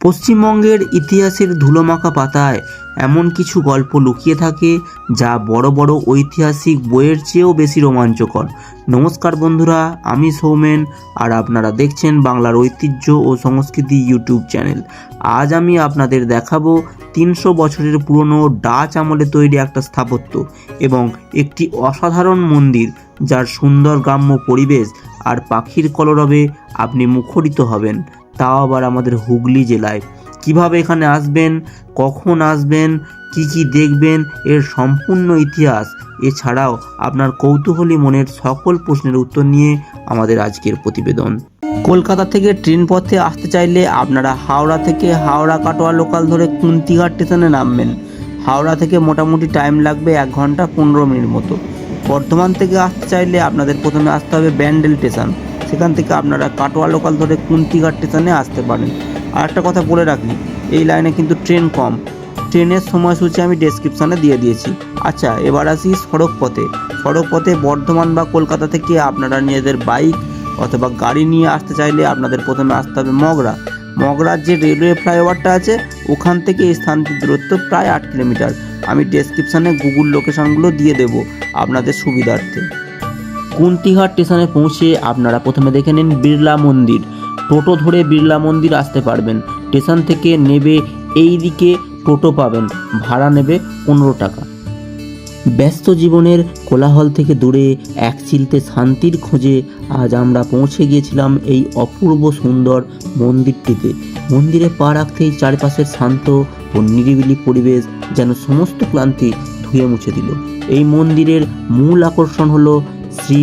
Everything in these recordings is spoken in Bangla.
পশ্চিমবঙ্গের ইতিহাসের ধুলোমাখা পাতায় এমন কিছু গল্প লুকিয়ে থাকে যা বড় বড় ঐতিহাসিক বইয়ের চেয়েও বেশি রোমাঞ্চকর। নমস্কার বন্ধুরা, আমি সৌমেন আর আপনারা দেখছেন বাংলার ঐতিহ্য ও সংস্কৃতি ইউটিউব চ্যানেল। আজ আমি আপনাদের দেখাবো তিনশো বছরের পুরনো ডাচ আমলে তৈরি একটা স্থাপত্য এবং একটি অসাধারণ মন্দির যার সুন্দর গ্রাম্য পরিবেশ আর পাখির কলরবে আপনি মুখরিত হবেন। তাও আবার আমাদের হুগলি জেলায়। কীভাবে এখানে আসবেন, কখন আসবেন, কি কি দেখবেন, এর সম্পূর্ণ ইতিহাস। এছাড়াও আপনার কৌতূহলী মনের সকল প্রশ্নের উত্তর নিয়ে আমাদের আজকের প্রতিবেদন। কলকাতা থেকে ট্রেন পথে আসতে চাইলে আপনারা হাওড়া থেকে হাওড়া কাটোয়া লোকাল ধরে কুন্তিঘাট স্টেশনে নামবেন। হাওড়া থেকে মোটামুটি টাইম লাগবে এক ঘণ্টা পনেরো মিনিট মতো। বর্ধমান থেকে আসতে চাইলে আপনাদের প্রথমে আসতে হবে ব্যান্ডেল স্টেশন। সেখান থেকে আপনারা কাটোয়া লোকাল ধরে কুন্তিঘাট স্টেশনে আসতে পারেন। আর একটা কথা বলে রাখি, এই লাইনে কিন্তু ট্রেন কম। ট্রেনের সময়সূচি আমি ডেসক্রিপশানে দিয়ে দিয়েছি। আচ্ছা এবার আসি সড়ক পথে সড়ক পথে বর্ধমান বা কলকাতা থেকে আপনারা নিজেদের বাইক অথবা গাড়ি নিয়ে আসতে চাইলে আপনাদের প্রথমে আসতে হবে মগরা। মগরার যে রেলওয়ে ফ্লাইওভারটা আছে, ওখান থেকে এই স্থানটির দূরত্ব প্রায় আট কিলোমিটার আমি ডেসক্রিপশানে গুগল লোকেশানগুলো দিয়ে দেব আপনাদের সুবিধার্থে। কুন্তিঘাট স্টেশনে পৌঁছে আপনারা প্রথমে দেখে নিন বিড়লা মন্দির। টোটো ধরে বিড়লা মন্দির আসতে পারবেন। স্টেশন থেকে নেবে এই দিকে টোটো পাবেন। ভাড়া নেবে পনেরো টাকা। ব্যস্ত জীবনের কোলাহল থেকে দূরে এক চিলতে শান্তির খোঁজে আজ আমরা পৌঁছে গিয়েছিলাম এই অপূর্ব সুন্দর মন্দিরটিতে। মন্দিরে পা রাখতেই চারপাশের শান্ত ও নিরিবিলি পরিবেশ যেন সমস্ত ক্লান্তি ধুয়ে মুছে দিল। এই মন্দিরের মূল আকর্ষণ হলো শ্রী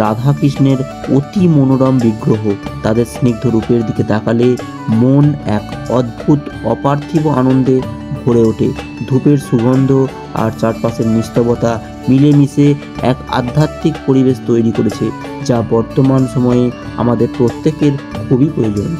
রাধাকৃষ্ণের অতি মনোরম বিগ্রহ তাদের স্নিগ্ধ রূপের দিকে তাকালে মন এক অদ্ভুত অপার্থিব আনন্দে ভরে ওঠে। ধূপের সুগন্ধ আর চারপাশের নিস্তবতা মিলেমিশে এক আধ্যাত্মিক পরিবেশ তৈরি করেছে, যা বর্তমান সময়ে আমাদের প্রত্যেকের খুবই প্রয়োজন।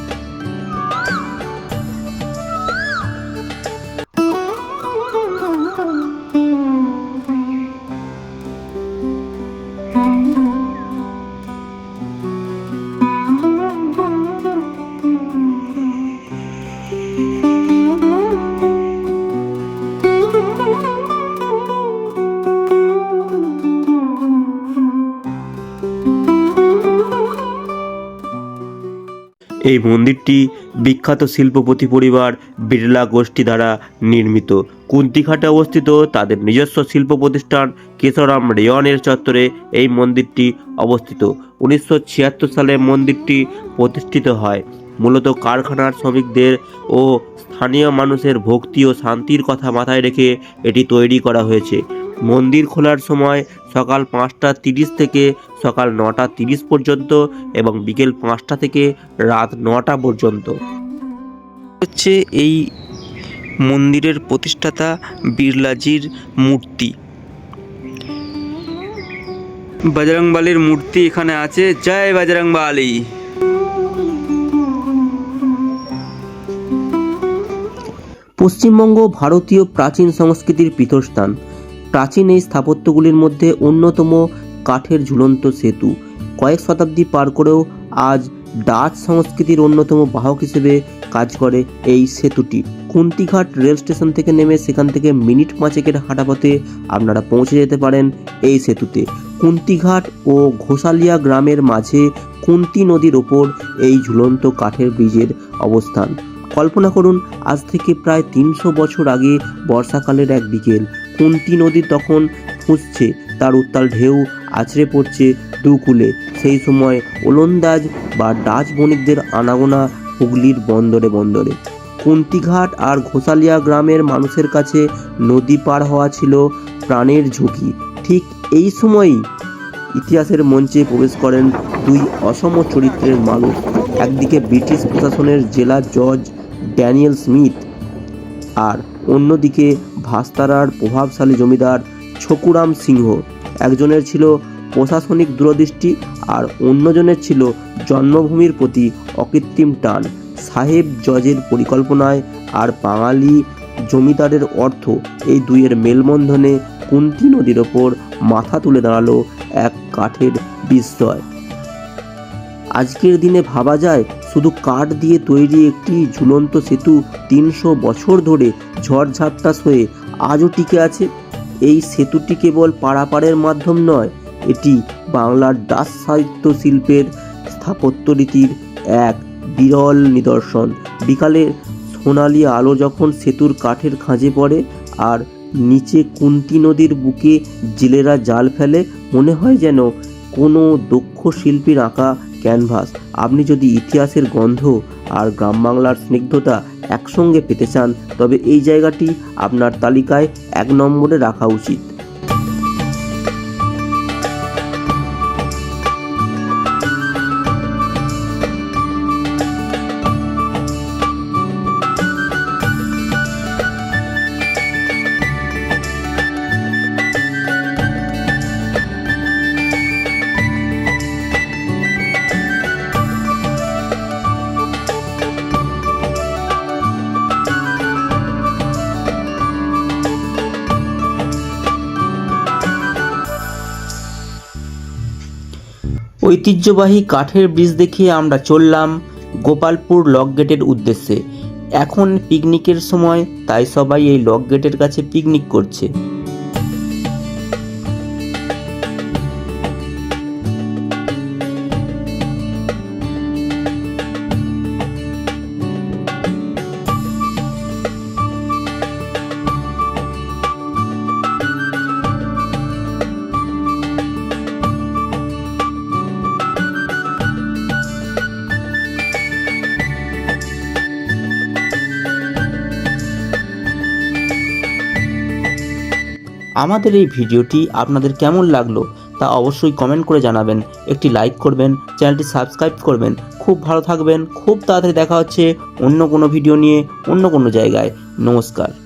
এই মন্দিরটি বিখ্যাত শিল্পপতি পরিবার বিড়লা গোষ্ঠী দ্বারা নির্মিত। কুন্তিঘাটে অবস্থিত তাদের নিজস্ব শিল্প প্রতিষ্ঠান কেশরাম রেয়নের চত্বরে এই মন্দিরটি অবস্থিত। উনিশশো ছিয়াত্তর সালে মন্দিরটি প্রতিষ্ঠিত হয়। মূলত কারখানার শ্রমিকদের ও স্থানীয় মানুষের ভক্তি ও শান্তির কথা মাথায় রেখে এটি তৈরি করা হয়েছে। মন্দির খোলার সময় সকাল পাঁচটা তিরিশ থেকে সকাল নটা তিরিশ পর্যন্ত এবং বিকেল পাঁচটা থেকে রাত নটা পর্যন্ত। হচ্ছে এই মন্দিরের প্রতিষ্ঠাতা বিড়লাজির মূর্তি। বজরংবালির মূর্তি এখানে আছে। জয় বজরংবালি। পশ্চিমবঙ্গ ভারতীয় প্রাচীন সংস্কৃতির পীঠস্থান। প্রাচীন এই স্থাপত্যগুলির মধ্যে অন্যতম কাঠের ঝুলন্ত সেতু। কয়েক শতাব্দী পার করেও আজ ডাচ সংস্কৃতির অন্যতম বাহক হিসেবে কাজ করে এই সেতুটি। কুন্তিঘাট রেল স্টেশন থেকে নেমে সেখান থেকে মিনিট পাঁচেকের হাঁটাপথে আপনারা পৌঁছে যেতে পারেন এই সেতুতে। কুন্তিঘাট ও ঘোষালিয়া গ্রামের মাঝে কুন্তি নদীর ওপর এই ঝুলন্ত কাঠের ব্রিজের অবস্থান। কল্পনা করুন, আজ থেকে প্রায় তিনশো বছর আগে বর্ষাকালের এক বিকেল। কুন্তি নদী তখন ফুঁসছে তার উত্তাল ঢেউ আছড়ে পড়ছে দুকুলে। সেই সময় ওলন্দাজ বা ডাচ বণিকদের আনাগোনা হুগলির বন্দরে বন্দরে। কুন্তিঘাট আর ঘোষালিয়া গ্রামের মানুষের কাছে নদী পার হওয়া ছিল প্রাণের ঝুঁকি। ঠিক এই সময়ই ইতিহাসের মঞ্চে প্রবেশ করেন দুই অসম চরিত্রের মানুষ। একদিকে ব্রিটিশ প্রশাসনের জেলা জজ ড্যানিয়েল স্মিথ আর অন্যদিকে ভাস্তারার প্রভাবশালী জমিদার ছকুরাম সিংহ। একজনের ছিল প্রশাসনিক দূরদৃষ্টি আর অন্যজনের ছিল জন্মভূমির প্রতি অকৃত্রিম টান। সাহেব জজের পরিকল্পনায় আর বাঙালি জমিদারের অর্থ এই দুইয়ের মেলবন্ধনে কুন্তি নদীর ওপর মাথা তুলে দাঁড়াল এক কাঠের বিস্ময়। আজকের দিনে ভাবা যায়, শুধু কাঠ দিয়ে তৈরি একটি ঝুলন্ত সেতু তিনশো বছর ধরে ঝড়ঝাপটাস হয়ে আজও টিকে আছে। এই সেতুটি কেবল পারাপারের মাধ্যম নয়, এটি বাংলার দাস সাহিত্য শিল্পের স্থাপত্য রীতির এক বিরল নিদর্শন। বিকালে সোনালি আলো যখন সেতুর কাঠের খাঁজে পড়ে আর নিচে কুন্তি নদীর বুকে জেলেরা জাল ফেলে, মনে হয় যেন কোনো দক্ষ শিল্পীর আঁকা ক্যানভাস। আপনি যদি ইতিহাসের গন্ধ আর গ্রাম বাংলার স্নিগ্ধতা একসঙ্গে পেতে চান তবে এই জায়গাটি আপনার তালিকায় এক নম্বরে রাখা উচিত। ঐতিহ্যবাহী কাঠের ব্রিজ দেখিয়ে আমরা চললাম গোপালপুর লক গেটের উদ্দেশ্যে। এখন পিকনিকের সময়, তাই সবাই এই লক গেটের কাছে পিকনিক করছে। আমাদের এই ভিডিওটি আপনাদের কেমন লাগল তা অবশ্যই কমেন্ট করে জানাবেন। একটি লাইক করবেন চ্যানেলটি সাবস্ক্রাইব করবেন। খুব ভালো থাকবেন, খুব তাড়াতাড়ি দেখা হচ্ছে অন্য কোনো ভিডিও নিয়ে, অন্য কোনো জায়গায়। নমস্কার।